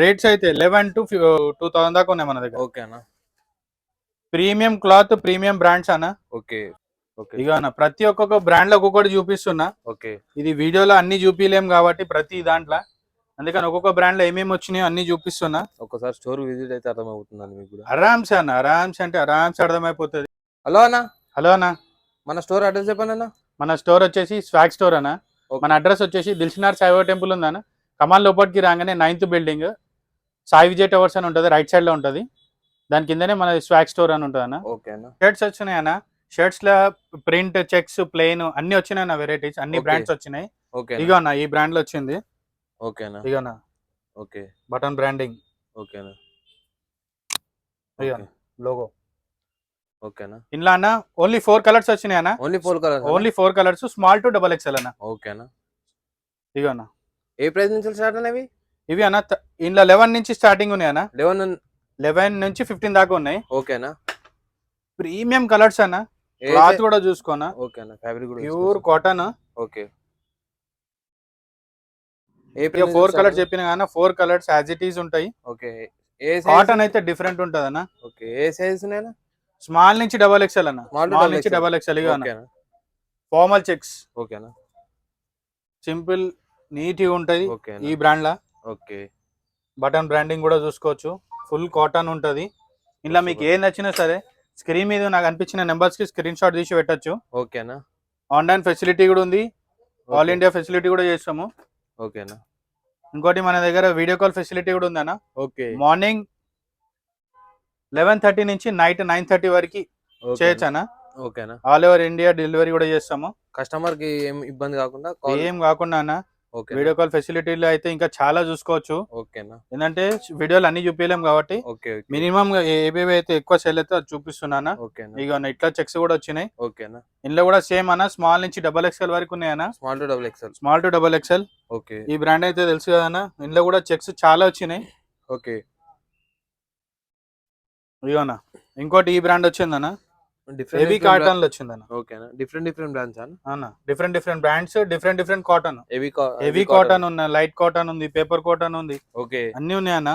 Rates అయితే eleven to two thousand దాకా ఉన్నాయి మన దగ్గర. ఓకే అన్న. ప్రీమియం క్లాత్ ప్రీమియం బ్రాండ్స్ అన్న. Okay okay. ఇక అన్న ప్రతి ఒక్కొక్క బ్రాండ్లో ఒక్కొక్కటి చూపిస్తున్నా. ఓకే. ఇది వీడియోలో అన్ని చూపిలేం కాబట్టి ప్రతి దాంట్లో. అందుకని ఒక్కొక్క బ్రాండ్లో ఏమేమి వచ్చినాయో అన్ని చూపిస్తున్నా. ఒకసారి స్టోర్ విజిట్ అయితే అర్థమవుతుందండి మీకు ఆరామ్స్ అన్న ఆరామ్స్ అంటే ఆరామ్స్ అర్థమైపోతుంది. హలో అన్న. హలో అన్న. మన స్టోర్ అడ్రస్ చెప్పండి అన్న. మన స్టోర్ వచ్చేసి స్వాగ్ స్టోర్ అన్న. మన అడ్రస్ వచ్చేసి దిల్సినార్ సాయిబా టెంపుల్ ఉందన్న. కమాల్ లోపలికి రాగానే ninth building Sai Vijay towers అని ఉంటుంది రైట్ సైడ్లో ఉంటుంది. దాని కిందనే మన స్వాగ్ స్టోర్ అని ఉంటుంది అన్న. షర్ట్స్ వచ్చినాయి అన్న. షర్ట్స్లో ప్రింట్ చెక్స్ ప్లెయిన్ అన్ని వచ్చినాయి అన్న వెరైటీస్ అన్ని. బ్రాండ్స్ వచ్చినాయి. ఓకే ఇగో అన్న ఈ బ్రాండ్లో వచ్చింది. ఓకే అన్న. ఇగో అన్న. ఓకే. బటన్ బ్రాండింగ్ ఓకే అన్న. ఇగో లోగో ఓకే. అన్న. ఇంట్లో అన్న ఓన్లీ ఫోర్ కలర్స్ వచ్చినాయి అన్న. Only four colours only four colours small to double XL అన్న. ఓకే అన్న. ఇగో అన్న. ఏ ప్రైస్ నుంచి స్టార్ట్ అనేవి ఇవి అన్న ఇందులో లెవెన్ నుంచి స్టార్టింగ్ ఉన్నాయి అన్న. లెవెన్ లెవెన్ నుంచి ఫిఫ్టీన్ దాకా ఉన్నాయి. ఓకేనా ప్రీమియం కలర్స్ అన్న. క్లాత్ కూడా చూసుకోనా ఫ్యాబ్రిక్ కూడా pure cotton okay four colours చెప్పిన కానీ four colours as it is ఉంటాయి. ఓకే ఏ కాటన్ అయితే డిఫరెంట్ ఉంటది అన్న. ఓకే ఏ సైజ్ స్మాల్ నుంచి డబల్ ఎక్స్ఎల్ అన్న. స్మాల్ నుంచి. డబల్ ఎక్స్ఎల్ ఫార్మల్ చెక్స్ ఓకేనా సింపుల్ నీట్ ఉంటది ఓకే ఈ బ్రాండ్ లా. ఓకే. బటన్ బ్రాండింగ్ కూడా చూసుకోవచ్చు. ఫుల్ కాటన్ ఉంటది. ఇలా మీకు ఏం నచ్చినా సరే స్క్రీన్ మీద నాకు అనిపించిన నెంబర్స్కి స్క్రీన్ షాట్ తీసి పెట్టొచ్చు. ఓకేనా? ఆన్లైన్ ఫెసిలిటీ కూడా ఉంది. ఆల్ ఇండియా ఫెసిలిటీ కూడా చేస్తాము. ఓకేనా? ఇంకోటి మన దగ్గర వీడియో కాల్ ఫెసిలిటీ కూడా ఉందన్న. ఓకే. మార్నింగ్ లెవెన్ థర్టీ నుంచి నైట్ నైన్ థర్టీ వరకు చేయొచ్చు అన్న ఓకేనా? ఆల్ ఓవర్ ఇండియా డెలివరీ కూడా చేస్తాము. కస్టమర్కి ఏం ఇబ్బంది కాకుండా ఏం కాకుండా అన్న. వీడియో కాల్ ఫెసిలిటీలో అయితే ఇంకా చాలా చూసుకోవచ్చు. ఓకేనా ఏంటంటే వీడియోలు అన్ని చూపించలేం కాబట్టి మినిమం ఏవేవి అయితే ఎక్కువ సెల్ అయితే చూపిస్తున్నానా ఓకేనా ఇక ఇట్లా చెక్స్ కూడా వచ్చినాయి. ఓకేనా ఇందులో కూడా సేమ్ అన్న స్మాల్ నుంచి డబల్ ఎక్స్ఎల్ వరకు ఉన్నాయన్న small to double XL small to double XL okay. ఈ బ్రాండ్ అయితే తెలుసు కదా ఇందులో కూడా చెక్స్ చాలా వచ్చినాయి. ఓకే. ఇగోనా ఇంకోటి ఈ బ్రాండ్ వచ్చిందన్న హెవీ కాటన్లో వచ్చిందన్న. ఓకేనా? డిఫరెంట్ డిఫరెంట్ బ్రాండ్స్ అన్న? Different different brands different different cotton heavy heavy cotton ఉన్న లైట్ కాటన్ ఉంది పేపర్ కాటన్ ఉంది. ఓకే. అన్ని ఉన్నాయన్న.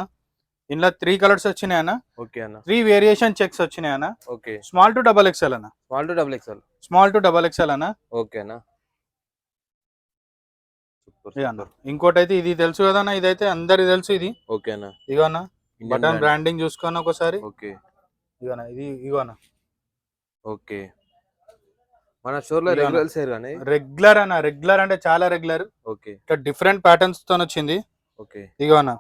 ఇందులో త్రీ కలర్స్ వచ్చినాయి అన్న. ఓకే అన్న. త్రీ వేరియేషన్ చెక్స్ వచ్చినాయి అన్న. Okay. Small to double XL అన్న. Small to double XL small to double XL అన్న. ఓకేనా ఇది ఇంకోటి అయితే ఇది తెలుసు కదా అన్న ఇదైతే అందరికి తెలుసు ఇది. ఓకేనా ఇగో అన్న Indian బటన్. బ్రాండింగ్ చూసుకొని ఒకసారి. ఓకే. ఇగో అన్న ఇది ఇగో అన్న. ఓకే. మన స్టోర్లో ఇదిగో అన్న. రెగ్యులర్ సేల్ కానీ? రెగ్యులర్ అన్న రెగ్యులర్ అంటే చాలా రెగ్యులర్. ఓకే. ఇట్లా డిఫరెంట్ ప్యాటర్న్స్తో వచ్చింది. ఓకే. ఇగో అన్న.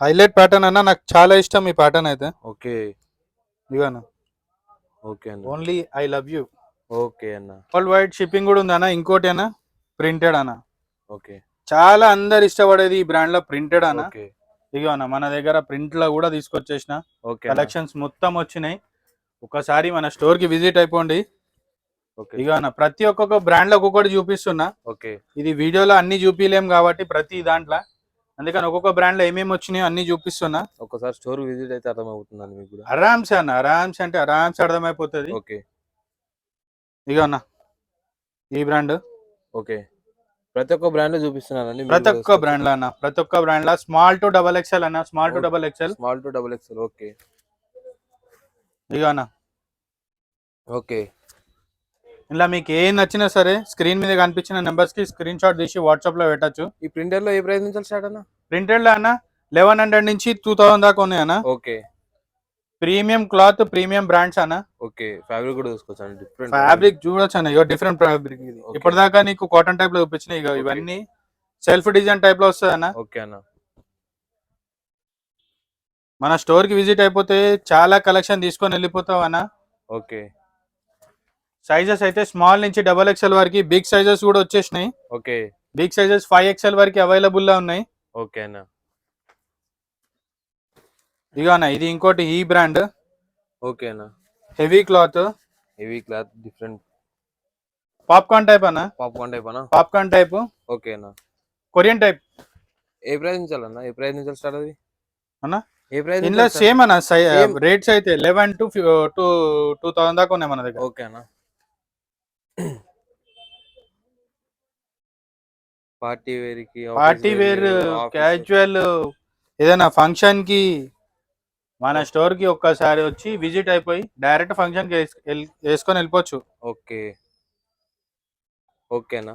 హైలైట్ ప్యాటర్న్ అన్న నాకు చాలా ఇష్టం ఈ ప్యాటర్న్ అయితే. ఓకే. ఇగో అన్న. ఓకే అన్న. Only I love you. Okay అన్న. వరల్డ్ వైడ్ షిప్పింగ్ కూడా ఉంది అన్న. ఇంకోటి అన్న ప్రింటెడ్ అన్న. ఓకే. చాలా అందరు ఇష్టపడేది ఈ బ్రాండ్లో ప్రింటెడ్ అన్న. ఇగో అన్న మన దగ్గర ప్రింట్లో కూడా తీసుకొచ్చేసిన. కలెక్షన్స్ మొత్తం వచ్చినాయి. ఒకసారి మన స్టోర్కి విజిట్ అయిపోండి. అన్న ప్రతి ఒక్కొక్క బ్రాండ్లో ఒక్కొక్కటి చూపిస్తున్నా. ఓకే. ఇది వీడియోలో అన్ని చూపిలేం కాబట్టి ప్రతి దాంట్లో. అందుకని ఒక్కొక్క బ్రాండ్లో ఏమేమి వచ్చినాయో అన్ని చూపిస్తున్నా. ఒకసారి స్టోర్ విజిట్ అయితే అర్థమవుతుందండి మీకు కూడా. ఆరామ్స్ అన్న ఆరామ్స్ అంటే ఆరామ్స్ అర్థమైపోతుంది. ఓకే. అన్న ఈ బ్రాండ్. ఓకే. ప్రతి ఒక్క బ్రాండ్ చూపిస్తున్నానండి ప్రతి ఒక్క బ్రాండ్లో అన్న ప్రతి ఒక్క బ్రాండ్లో స్మాల్ టు డబల్ ఎక్స్ఎల్ అన్న small to. Double XL. Small to double XL okay. ఇగో అన్న. ఓకే. ఇలా మీకు ఏం నచ్చినా సరే స్క్రీన్ మీద కనిపించిన నెంబర్స్కి స్క్రీన్ షాట్ తీసి వాట్సాప్లో పెట్టచ్చు. ఈ ప్రింటర్లో ఏ ప్రైస్ నుంచి స్టార్ట్ అన్న? ప్రింటెడ్లో అన్న లెవెన్ హండ్రెడ్ నుంచి టూ థౌసండ్ దాకా ఉన్నాయి అన్న. Okay. Premium cloth premium brands అన్న. ఓకే ఫ్యాబ్రిక్ కూడా చూసుకోవచ్చు డిఫరెంట్ ఫ్యాబ్రిక్ చూడొచ్చు అన్న ఇగో డిఫరెంట్ ఫ్యాబ్రిక్ ఇది. ఇప్పటిదాకా నీకు కాటన్ టైప్లో చూపించిన ఇక. ఇవన్నీ. సెల్ఫ్ డిజైన్ టైప్లో వస్తుంది అన్న. ఓకే అన్న. మన స్టోర్కి విజిట్ అయిపోతే చాలా కలెక్షన్ తీసుకొని వెళ్ళిపోతావు అన్న. ఓకే. సైజెస్ అయితే స్మాల్ నుంచి డబల్ ఎక్స్ఎల్ వరకు బిగ్ సైజెస్ కూడా వచ్చేసినాయి. Okay. Big sizes five XL వరకు అవైలబుల్లో ఉన్నాయి. ఓకే అన్న. ఇగో అన్న ఇది ఇంకోటి ఈ బ్రాండ్ ఓకే అన్న. Heavy cloth heavy cloth different popcorn type అన్న? పాప్కార్న్ టైప్ అన్న? పాప్కార్న్ టైప్ ఓకే అన్న. కొరియన్ టైప్ ఏ ప్రైస్ నుంచి అన్న ఏ ప్రైస్ నుంచి స్టార్ట్ అది? అన్న? ఏ ప్రైస్ ఇందులో సేమ్ అన్న. రేట్స్ అయితే eleven to two two thousand దాకా ఉన్నాయి మన దగ్గర. ఓకే అన్న. పార్టీ వేర్కి పార్టీ వేర్ క్యాజువల్ ఏదైనా ఫంక్షన్కి మన స్టోర్కి ఒక్కసారి వచ్చి విజిట్ అయిపోయి డైరెక్ట్ ఫంక్షన్కి వేసుకొని వెళ్ళిపోవచ్చు. ఓకే ఓకేనా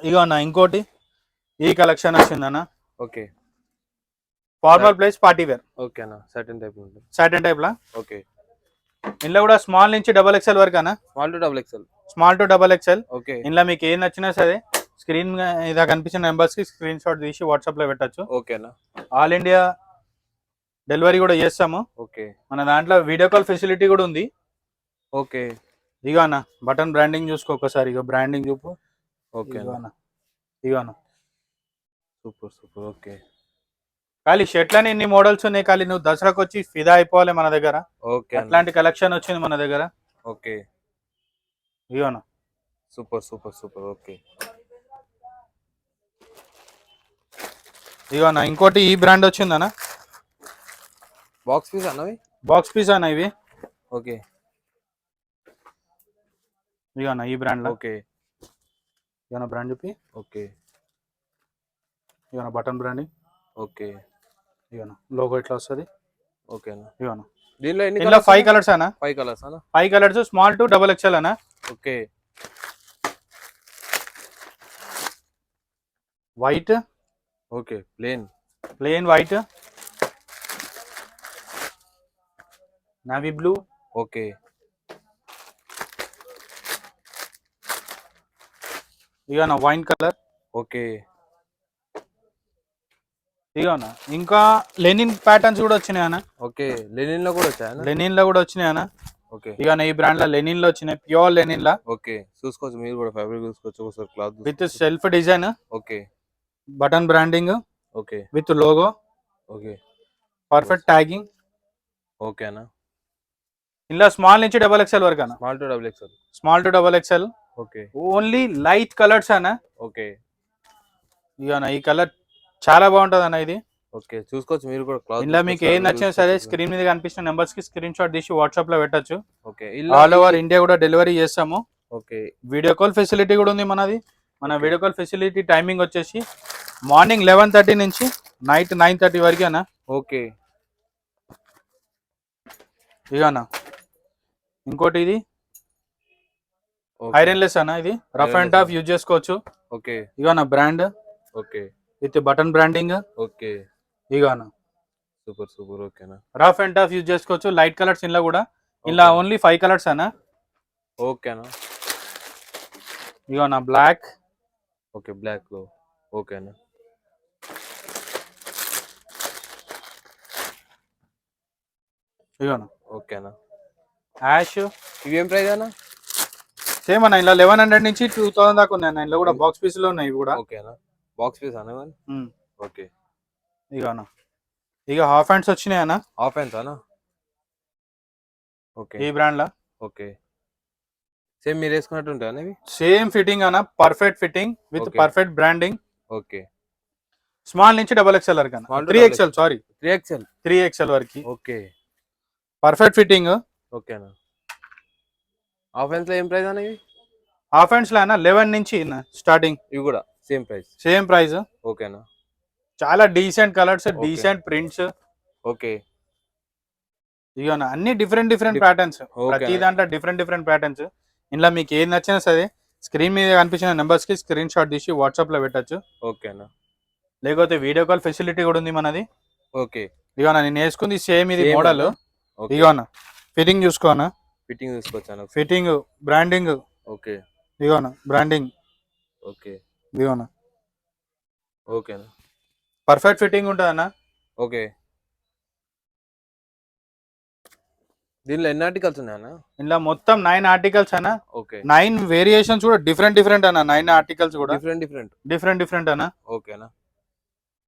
ఇగో అన్న ఇంకోటి. ఈ కలెక్షన్ వచ్చిందన్న okay. Formal place party wear ఓకేనా సర్టన్ టైప్ సాటన్ టైప్ లా ఓకే. ఇందులో కూడా స్మాల్ నుంచి డబల్ ఎక్స్ఎల్ వరకు అన్న. Small to double XL small to double XL okay. ఇందులో మీకు ఏం నచ్చినా సరే స్క్రీన్ మీద కనిపించిన నెంబర్స్కి స్క్రీన్ షాట్ తీసి వాట్సాప్లో పెట్టచ్చు. ఓకేనా ఆల్ ఇండియా డెలివరీ కూడా చేస్తాము. ఓకే. మన దాంట్లో వీడియో కాల్ ఫెసిలిటీ కూడా ఉంది. ఓకే. ఇగో అన్న బటన్ బ్రాండింగ్ చూసుకో ఒకసారి. ఇగో బ్రాండింగ్ చూపు. ఓకే ఇగో అన్న. ఇగో అన్న. Super super. ఓకే. ఖాళీ షర్ట్లని ఇన్ని మోడల్స్ ఉన్నాయి ఖాళీ? నువ్వు దసరాకు వచ్చి ఫిదా అయిపోవాలి మన దగ్గర. ఓకే అట్లాంటి కలెక్షన్ వచ్చింది మన దగ్గర. ఓకే. అన్న సూపర్ సూపర్ సూపర్. ఓకే. అన్న ఇంకోటి ఈ బ్రాండ్ వచ్చిందన్న బాక్స్ పీస్ అన్నవి? బాక్స్ పీస్ అన్న ఇవి? ఓకే. అన్న ఈ బ్రాండ్ ఓకే. అన్న బ్రాండ్ చెప్పి ఓకే. ఇగో అన్న బటన్ బ్రాండింగ్. ఓకే. ఇగో అన్న లోగో ఇట్లా వస్తుంది? ఓకేనా. ఇగో అన్న దీనిలో ఎన్ని ఫైవ్ కలర్స్ అన్న ఫైవ్ కలర్స్ అన్న five colours small to double XL అన్న okay. White okay plain plain white navy blue okay. ఇగో అన్న వైన్ కలర్ ఓకే. ఇగో అన్న ఇంకా లెనిన్ ప్యాటర్న్స్ కూడా వచ్చినాయి అన్న. ఓకే లెనిన్లో కూడా వచ్చాయా లెనిన్లో కూడా వచ్చినాయి అన్న. ఓకే. ఇక అన్న ఈ బ్రాండ్లో లెనిన్లో వచ్చినాయి ప్యూర్ లెనిన్ లా ఓకే చూసుకోవచ్చు మీరు కూడా ఫ్యాబ్రిక్ చూసుకోవచ్చు ఒకసారి cloth with self design. Okay. Button branding. Okay. With logo. Okay. Perfect tagging. ఓకేనా ఇందులో స్మాల్ నుంచి డబల్ ఎక్స్ఎల్ వరకు అన్న. Small to double XL. Small to double XL. Okay. Only light colours అన్న. ఓకే. ఇక అన్న ఈ కలర్ చాలా బాగుంటది అన్న ఇది. ఓకే చూసుకోవచ్చు మీరు కూడా. ఇందులో మీకు ఏం నచ్చినా సరే స్క్రీన్ మీద కనిపిస్తున్న నెంబర్స్కి స్క్రీన్ షాట్ తీసి వాట్సాప్లో పెట్టచ్చు. ఓకే ఆల్ ఓవర్ ఇండియా కూడా డెలివరీ చేస్తాము. ఓకే. వీడియో కాల్ ఫెసిలిటీ కూడా ఉంది మనది. మన. వీడియో కాల్ ఫెసిలిటీ టైమింగ్ వచ్చేసి మార్నింగ్ లెవెన్ థర్టీ నుంచి నైట్ నైన్ థర్టీ వరకు అన్న. ఓకే. ఇక ఇంకోటి ఇది. ఐరన్ లెస్ అన్న ఇది. రఫ్ అండ్ టఫ్ యూజ్ చేసుకోవచ్చు. ఓకే. ఇక brand okay. With button branding. Okay. అన్న సూపర్ సూపర్. ఓకేనా? రఫ్ అండ్ టఫ్ యూజ్ చేసుకోవచ్చు. లైట్ కలర్స్ ఇంట్లో కూడా. ఇలా. ఓన్లీ ఫైవ్ కలర్స్ అన్న. ఓకేనా? అన్న బ్లాక్ ఓకే బ్లాక్ ఓకేనా? అన్న ఓకేనా? యాష్ ఇవి ఏం ప్రైస్ అన్న? సేమ్ అన్న. ఇలా లెవెన్ హండ్రెడ్ నుంచి టూ థౌసండ్ దాకా ఉన్నాయి అన్న. కూడా బాక్స్ పీస్లో ఉన్నాయి ఇవి కూడా. ఓకేనా? బాక్స్ పీస్ అన్న. ఓకే. ఇక అన్న ఇక హాఫ్ హ్యాండ్స్ వచ్చినాయి అన్న హాఫ్ హ్యాండ్స్ అన్న ఓకే. ఈ బ్రాండ్లో? ఓకే. సేమ్ మీరు వేసుకున్నట్టు ఉంటాయి అన్న ఇవి? సేమ్ ఫిట్టింగ్ అన్న perfect fitting with. Perfect branding okay. Small నుంచి డబల్ ఎక్స్ఎల్ వరకు అన్న three XL sorry three XL three XL వరకు. ఓకే. పర్ఫెక్ట్ ఫిట్టింగ్ ఓకేనా హాఫ్ హ్యాండ్స్లో ఏం ప్రైస్ అన్న ఇవి? హాఫ్ హ్యాండ్స్లో అన్న లెవెన్ నుంచి స్టార్టింగ్ ఇవి కూడా? సేమ్ ప్రైస్ సేమ్ ప్రైస్ ఓకేనా చాలా decent colours. Decent prints okay ఇక అన్ని డిఫరెంట్ డిఫరెంట్ ప్యాటర్న్స్. ప్రతి దాంట్లో డిఫరెంట్ డిఫరెంట్ ప్యాటర్న్స్ ఇందులో మీకు ఏది నచ్చినా సరే స్క్రీన్ మీద కనిపించిన నెంబర్స్కి స్క్రీన్ షాట్ తీసి వాట్సాప్లో పెట్టచ్చు. ఓకేనా లేకపోతే వీడియో కాల్ ఫెసిలిటీ కూడా ఉంది మనది. ఓకే ఇక నేను వేసుకుంది సేమ్ ఇది మోడల్ అన్న. ఫిట్టింగ్ చూసుకోనా ఫిట్టింగ్ చూసుకోవచ్చాను ఫిట్టింగ్ బ్రాండింగ్ ఓకే ఇగోనా బ్రాండింగ్ ఓకే ఇగోనా ఓకేనా పర్ఫెక్ట్ ఫిట్టింగ్ ఉంటుంది అన్న. ఓకే. దీనిలో ఎన్ని ఆర్టికల్స్ ఉన్నాయన్న ఇందులో మొత్తం నైన్ ఆర్టికల్స్ అన్న. ఓకే. నైన్ వేరియేషన్స్ కూడా డిఫరెంట్ డిఫరెంట్ అన్న. నైన్ ఆర్టికల్స్ కూడా. డిఫరెంట్ డిఫరెంట్ డిఫరెంట్ డిఫరెంట్ అన్న. ఓకేనా